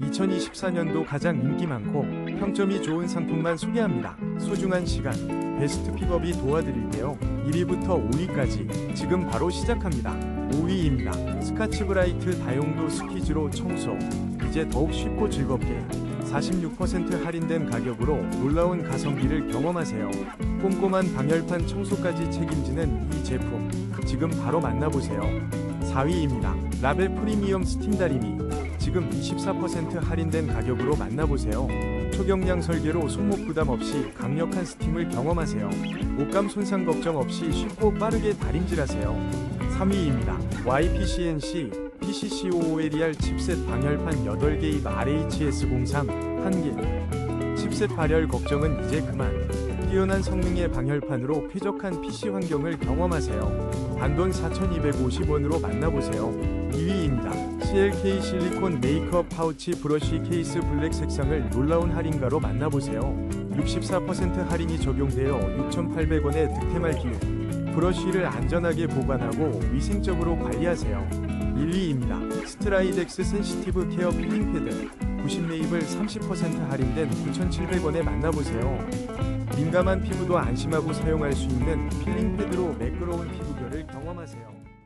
2024년도 가장 인기 많고 평점이 좋은 상품만 소개합니다. 소중한 시간, 베스트 픽업이 도와드릴게요. 1위부터 5위까지 지금 바로 시작합니다. 5위입니다. 스카치 브라이트 다용도 스키즈로 청소. 이제 더욱 쉽고 즐겁게 46% 할인된 가격으로 놀라운 가성비를 경험하세요. 꼼꼼한 방열판 청소까지 책임지는 이 제품 지금 바로 만나보세요. 4위입니다. 라벨 프리미엄 스팀 다리미 지금 24% 할인된 가격으로 만나보세요. 초경량 설계로 손목 부담 없이 강력한 스팀을 경험하세요. 옷감 손상 걱정 없이 쉽고 빠르게 다림질하세요. 3위입니다. YPCNC PCCOOLER 칩셋 방열판 8개입 RHS03 1개 칩셋 발열 걱정은 이제 그만 뛰어난 성능의 방열판으로 쾌적한 PC 환경을 경험하세요. 단돈 4,250원으로 만나보세요. 2위입니다. CLK 실리콘 메이크업 파우치 브러쉬 케이스 블랙 색상을 놀라운 할인가로 만나보세요. 64% 할인이 적용되어 6,800원의 득템할 기회. 브러쉬를 안전하게 보관하고 위생적으로 관리하세요. 1위입니다. 스트라이덱스 센시티브 케어 필링 패드 90네이블 30% 할인된 9,700원에 만나보세요. 민감한 피부도 안심하고 사용할 수 있는 필링 패드로 매끄러운 피부결을 경험하세요.